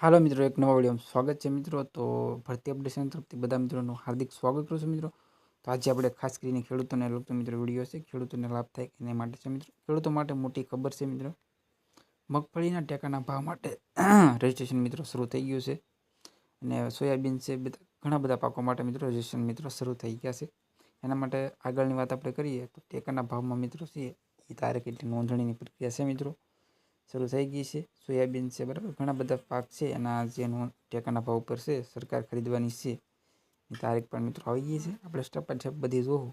હાલો મિત્રો, એક નવા વિડીયોમાં સ્વાગત છે મિત્રો. તો ભરતી અપડેશન તરફથી બધા મિત્રોનું હાર્દિક સ્વાગત કરું છું મિત્રો. તો આજે આપણે ખાસ કરીને ખેડૂતોને લગતો મિત્રો વીડિયો છે. ખેડૂતોને લાભ થાય એના માટે છે મિત્રો. ખેડૂતો માટે મોટી ખબર છે મિત્રો. મગફળીના ટેકાના ભાવ માટે રજિસ્ટ્રેશન મિત્રો શરૂ થઈ ગયું છે. અને સોયાબીન છે, બધા, ઘણા બધા પાકો માટે મિત્રો રજિસ્ટ્રેશન મિત્રો શરૂ થઈ ગયા છે. એના માટે આગળની વાત આપણે કરીએ તો ટેકાના ભાવમાં મિત્રો છે એ તારીખ કેટલી નોંધણીની પ્રક્રિયા છે મિત્રો. શરૂ થઈ ગઈ છે. સોયાબીન છે, બરાબર? ઘણા બધા પાક છે એના જેનો ટેકાના ભાવ પર છે, સરકાર ખરીદવાની છે. એ તારીખ પણ મિત્રો આવી ગઈ છે. આપણે સ્ટેપ બાય સ્ટેપ બધી જોવું,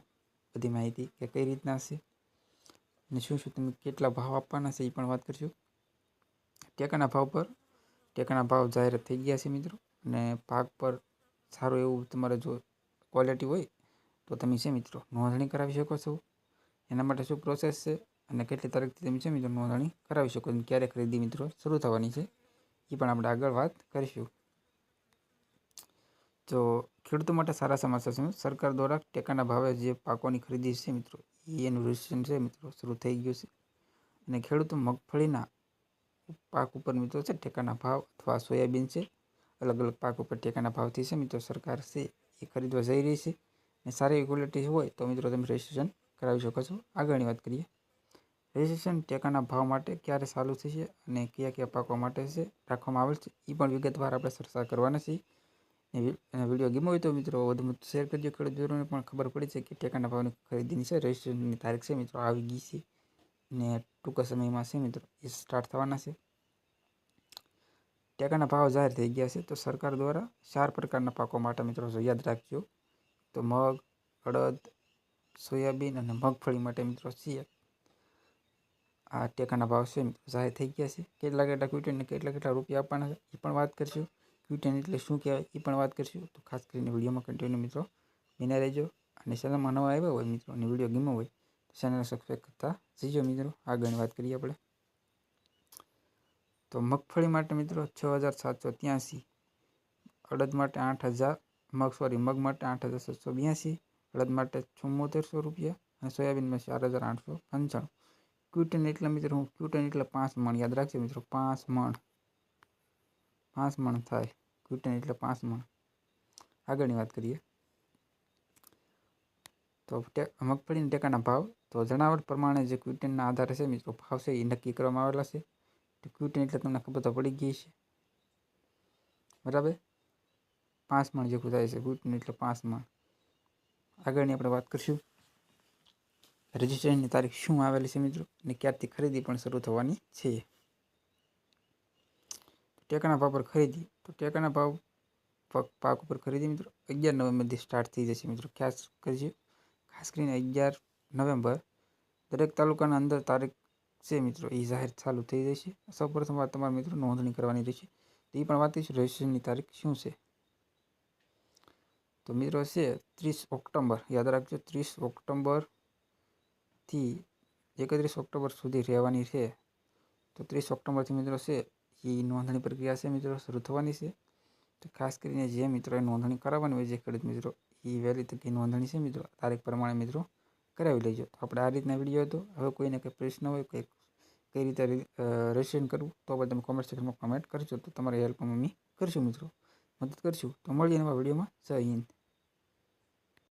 બધી માહિતી કે કઈ રીતના છે અને શું શું તમે કેટલા ભાવ આપવાના છે એ પણ વાત કરશું ટેકાના ભાવ પર, ટેકાના ભાવ જાહેર થઈ ગયા છે મિત્રો. અને પાક પર સારું એવું તમારે જો ક્વોલિટી હોય તો તમે છે મિત્રો નોંધણી કરાવી શકો છો. એના માટે શું પ્રોસેસ છે? અને કેટલી તારીખથી તમે છે મિત્રો નોંધણી કરાવી શકો અને ક્યારે ખરીદી મિત્રો શરૂ થવાની છે? એ પણ આપણે આગળ વાત કરીશું. તો ખેડૂતો માટે સારા સમાચાર છે. સરકાર દ્વારા ટેકાના ભાવે જે પાકોની ખરીદી છે મિત્રો એનું રજિસ્ટ્રેશન છે મિત્રો, શરૂ થઈ ગયું છે. અને ખેડૂતો મગફળીના પાક ઉપર મિત્રો છે ટેકાના ભાવ અથવા સોયાબીન છે, અલગ અલગ પાક ઉપર ટેકાના ભાવથી છે મિત્રો સરકાર છે એ ખરીદવા જઈ રહી છે. અને સારી ક્વોલિટી હોય તો મિત્રો તમે રજિસ્ટ્રેશન કરાવી શકો છો. આગળની વાત કરીએ. રજિસ્ટ્રેશન ટેકાના ભાવ માટે ક્યારે ચાલુ થશે અને કયા કયા પાકો માટે છે રાખવામાં આવેલ છે એ પણ વિગતવાર આપણે ચર્ચા કરવાના છીએ. અને વીડિયો ગમ્યો હોય તો મિત્રો વધુ શેર કરજો. ખેડૂત મિત્રોને પણ ખબર પડી છે કે ટેકાના ભાવની ખરીદીની છે, રજિસ્ટ્રેશનની તારીખ છે મિત્રો, આવી ગઈ છે અને ટૂંકા સમયમાં છે મિત્રો, એ સ્ટાર્ટ થવાના છે. ટેકાના ભાવ જાહેર થઈ ગયા છે તો સરકાર દ્વારા ચાર પ્રકારના પાકો માટે મિત્રો યાદ રાખજો. તો મગ, અડદ, સોયાબીન અને મગફળી માટે મિત્રો છે આ ટેકાના ભાવ છે જાહેર થઈ ગયા છે. કેટલા કેટલા ક્વિન્ટલને કેટલા કેટલા રૂપિયા આપવાના છે એ પણ વાત કરીશું. ક્વિન્ટલ એટલે શું કહેવાય એ પણ વાત કરીશું. તો ખાસ કરીને વિડીયોમાં કન્ટિન્યુ મિત્રો બિના રહેજો. અને ચેનલમાં નવા આવ્યા હોય મિત્રો અને વીડિયો ગમ્યો હોય તો ચેનલ સબસ્ક્રાઈબ કરતા જઈજો મિત્રો. આગળની વાત કરીએ આપણે. તો મગફળી માટે મિત્રો છ હજાર સાતસો ત્યાંસી, અડદ માટે આઠ હજાર, મગ સોરી મગ માટે આઠ હજાર સાતસો બ્યાસી, અડદ માટે ચુમ્મોતેરસો રૂપિયા અને સોયાબીનમાં ચાર હજાર આઠસો પંચાણું. ક્યુટન એટલે મિત્રો ક્યુટન એટલે પાંચ મણ, યાદ રાખજો મિત્રો, પાંચ મણ. પાંચ મણ થાય ક્યુટન એટલે પાંચ મણ. આગળની વાત કરીએ. તો મગફળીના ટેકાના ભાવ, તો જણાવટ પ્રમાણે જે ક્યુટનના આધારે છે મિત્રો, ભાવ છે એ નક્કી કરવામાં આવેલા છે. ક્વિન્ટલ એટલે તમને ખબર તો પડી ગઈ છે બરાબર? પાંચ મણ જેવું થાય છે ક્યુટન એટલે પાંચ મણ. આગળની આપણે વાત કરીશું. રજિસ્ટ્રેશનની તારીખ શું આવેલી છે મિત્રો? અને ક્યારથી ખરીદી પણ શરૂ થવાની છે? ટેકાના ભાવ પર ખરીદી. તો ટેકાના ભાવ પાક ઉપર ખરીદી મિત્રો. અગિયાર નવેમ્બરથી સ્ટાર્ટ થઈ જશે મિત્રો. ખાસ કરજો. ખાસ કરીને અગિયાર નવેમ્બર દરેક તાલુકાના અંદર તારીખ છે મિત્રો. એ જાહેર ચાલુ થઈ જશે. સૌપ્રથમ વાત તમારા મિત્રો નોંધણી કરવાની રહેશે. તો એ પણ વાત કરીશું રજિસ્ટ્રેશનની તારીખ શું છે? તો મિત્રો છે ત્રીસ ઓક્ટોબર યાદ રાખજો, ત્રીસ ઓક્ટોબરથી એકત્રીસ ઓક્ટોબર સુધી રહેવાની છે. તો ત્રીસ ઓક્ટોબરથી મિત્રો છે, એ નોંધણી પ્રક્રિયા છે મિત્રો, શરૂ થવાની છે. તો ખાસ કરીને જે મિત્રોએ નોંધણી કરાવવાની હોય, જે ખેડૂત મિત્રો, એ વહેલી તકે નોંધણી છે મિત્રો, તારીખ પ્રમાણે મિત્રો કરાવી લેજો. તો આપણે આ રીતના વીડિયો હતો. હવે કોઈને કંઈ પ્રશ્ન હોય, કંઈ, કઈ રીતે રજીસ્ટ્રેશન કરવું, તો આપણે તમે કોમેન્ટ સેક્શનમાં કમેન્ટ કરજો. તો તમારી હેલ્પ મમ્મી કરશું મિત્રો. મદદ કરશું. તો મળીએ નવા વિડીયોમાં જય હિન્દ.